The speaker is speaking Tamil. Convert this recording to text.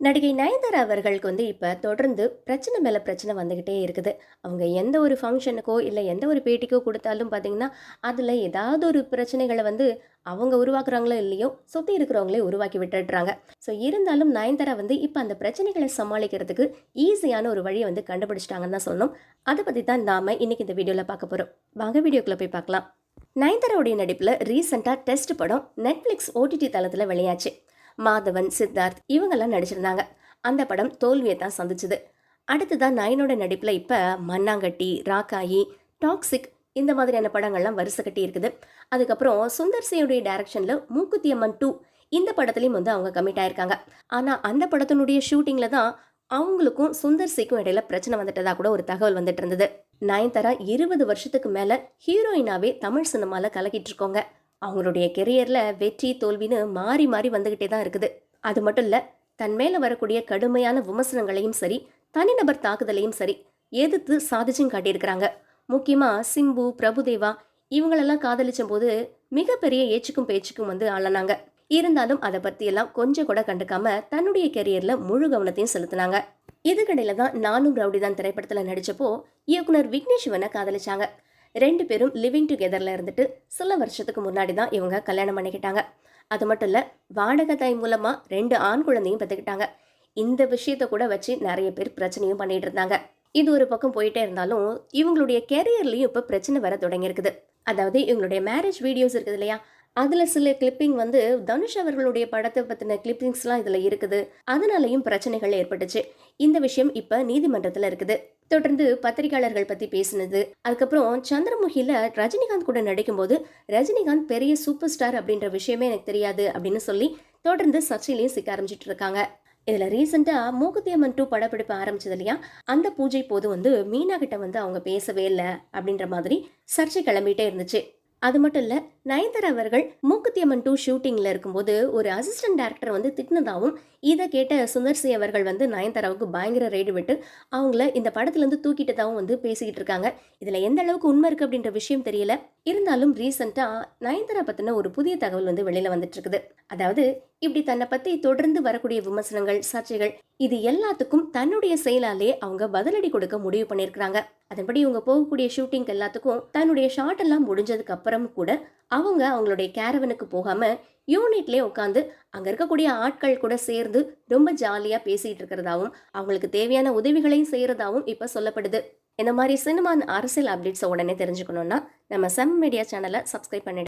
நடிகை நயன்தாரா அவர்களுக்கு வந்து இப்போ தொடர்ந்து பிரச்சனை மேலே பிரச்சனை வந்துக்கிட்டே இருக்குது. அவங்க எந்த ஒரு ஃபங்க்ஷனுக்கோ இல்லை எந்த ஒரு பேட்டிக்கோ கொடுத்தாலும் பார்த்தீங்கன்னா அதில் ஏதாவது ஒரு பிரச்சனைகளை வந்து அவங்க உருவாக்குறாங்களோ இல்லையோ சுற்றி இருக்கிறவங்களே உருவாக்கி விட்டுடுறாங்க. ஸோ இருந்தாலும் நயன்தாரா வந்து இப்போ அந்த பிரச்சனைகளை சமாளிக்கிறதுக்கு ஈஸியான ஒரு வழியை வந்து கண்டுபிடிச்சிட்டாங்கன்னு தான் சொன்னோம் அதை பற்றி தான் நாம இன்னைக்கு இந்த வீடியோவில் பார்க்க போகிறோம் வாங்க வீடியோக்குள்ளே போய் பார்க்கலாம். நயன்தாராவுடைய நடிப்பில் ரீசெண்டாக டெஸ்ட் படம் நெட்ஃப்ளிக்ஸ் ஓடிடி தளத்தில் வெளியாச்சு. மாதவன் சித்தார்த் இவங்கெல்லாம் நடிச்சிருந்தாங்க. அந்த படம் தோல்வியை தான் சந்திச்சுது. அடுத்ததான் நயனோட நடிப்பில் இப்போ மண்ணாங்கட்டி ராக்காயி டாக்ஸிக் இந்த மாதிரியான படங்கள்லாம் வரிசை கட்டி இருக்குது. அதுக்கப்புறம் சுந்தர் சியோடைய டைரக்ஷனில் மூக்குத்தி அம்மன் டூ இந்த படத்துலையும் வந்து அவங்க கமிட் ஆயிருக்காங்க. ஆனால் அந்த படத்தினுடைய ஷூட்டிங்கில் தான் அவங்களுக்கும் சுந்தர் சிக்கும் இடையில பிரச்சனை வந்துட்டதா கூட ஒரு தகவல் வந்துட்டு இருந்தது. நயன்தாரா இருபது வருஷத்துக்கு மேலே ஹீரோயினாவே தமிழ் சினிமாவில் கலக்கிட்டு இருக்கோங்க. அவங்களுடைய கெரியரில் வெற்றி தோல்வின்னு மாறி மாறி வந்துக்கிட்டே தான் இருக்குது. அது மட்டும் இல்லை தன் மேலே வரக்கூடிய கடுமையான விமர்சனங்களையும் சரி தனிநபர் தாக்குதலையும் சரி எதிர்த்து சாதிச்சும் காட்டியிருக்கிறாங்க. முக்கியமாக சிம்பு பிரபுதேவா இவங்களெல்லாம் காதலிச்ச போது மிகப்பெரிய ஏச்சுக்கும் பேச்சுக்கும் வந்து ஆளானாங்க. இருந்தாலும் அதை பற்றியெல்லாம் கொஞ்சம் கூட கண்டுக்காம தன்னுடைய கெரியரில் முழு கவனத்தையும் செலுத்தினாங்க. இதுக்கடையில் தான் நானும் ரவுடி தான் திரைப்படத்தில் நடித்தப்போ இயக்குனர் விக்னேஷ் சிவனை காதலிச்சாங்க. ரெண்டு பேரும் லிவிங் டுகெதரில் இருந்துட்டு சில வருஷத்துக்கு முன்னாடி தான் இவங்க கல்யாணம் பண்ணிக்கிட்டாங்க. அது மட்டும் இல்லை வாடகை தாய் மூலமாக ரெண்டு ஆண் குழந்தையும் பெற்றுக்கிட்டாங்க இந்த விஷயத்த கூட வச்சு நிறைய பேர் பிரச்சனையும் பண்ணிட்டு இருந்தாங்க. இது ஒரு பக்கம் போயிட்டே இருந்தாலும் இவங்களுடைய கெரியர்லையும் இப்போ பிரச்சனை வர தொடங்கியிருக்குது. அதாவது இவங்களுடைய மேரேஜ் வீடியோஸ் இருக்குது இல்லையா? அதில் சில கிளிப்பிங் வந்து தனுஷ் அவர்களுடைய படத்தை பற்றின கிளிப்பிங்ஸ்லாம் இதில் இருக்குது. அதனாலையும் பிரச்சனைகள் ஏற்பட்டுச்சு. இந்த விஷயம் இப்போ நீதிமன்றத்தில் இருக்குது. தொடர்ந்து பத்திரிகையாளர்கள் பற்றி பேசினது. அதுக்கப்புறம் சந்திரமுகியில் ரஜினிகாந்த் கூட நடிக்கும்போது ரஜினிகாந்த் பெரிய சூப்பர் ஸ்டார் அப்படின்ற விஷயமே எனக்கு தெரியாது அப்படின்னு சொல்லி தொடர்ந்து சர்ச்சையிலையும் சிக்க ஆரம்பிச்சிட்டு இருக்காங்க. இதில் ரீசெண்டாக மூக்குத்தியம்மன் டூ படப்பிடிப்பு ஆரம்பிச்சது இல்லையா? அந்த பூஜை போது வந்து மீனா கிட்ட வந்து அவங்க பேசவே இல்லை அப்படின்ற மாதிரி சர்ச்சை கிளம்பிட்டே இருந்துச்சு. அது மட்டும் இல்லை நயன்தாரா அவர்கள் மூக்குத்தியம்மன் டூ ஷூட்டிங்கில் இருக்கும்போது ஒரு அசிஸ்டன்ட் டேரக்டர் வந்து திட்டினதாகவும் இதை கேட்ட சுந்தர் சி அவர்கள் வந்து நயன்தாராவுக்கு பயங்கர ரைடு விட்டு அவங்கள இந்த படத்துலேருந்து தூக்கிட்டதாகவும் வந்து பேசிக்கிட்டு இருக்காங்க. இதில் எந்த அளவுக்கு உண்மை இருக்குது அப்படின்ற விஷயம் தெரியல. இருந்தாலும் ரீசெண்டாக நயன்தாரா பற்றின ஒரு புதிய தகவல் வந்து வெளியில் வந்துட்டுருக்குது. அதாவது இப்படி தன்னை பற்றி தொடர்ந்து வரக்கூடிய விமர்சனங்கள் சர்ச்சைகள் இது எல்லாத்துக்கும் தன்னுடைய செயலாலே அவங்க பதிலடி கொடுக்க முடிவு பண்ணியிருக்கிறாங்க. அதன்படி இவங்க போகக்கூடிய ஷூட்டிங் எல்லாத்துக்கும் தன்னுடைய ஷாட் எல்லாம் முடிஞ்சதுக்கு அப்புறம் கூட அவங்க அவங்களுடைய கேரவனுக்கு போகாம யூனிட்லேயே உட்காந்து அங்கே இருக்கக்கூடிய ஆட்கள் கூட சேர்ந்து ரொம்ப ஜாலியாக பேசிகிட்டு இருக்கிறதாவும் அவங்களுக்கு தேவையான உதவிகளையும் செய்கிறதாவும் இப்போ சொல்லப்படுது. இந்த மாதிரி சினிமா அரசியல் அப்டேட்ஸை உடனே தெரிஞ்சுக்கணும்னா நம்ம செம் மீடியா சேனலை சப்ஸ்கிரைப் பண்ணிடுங்க.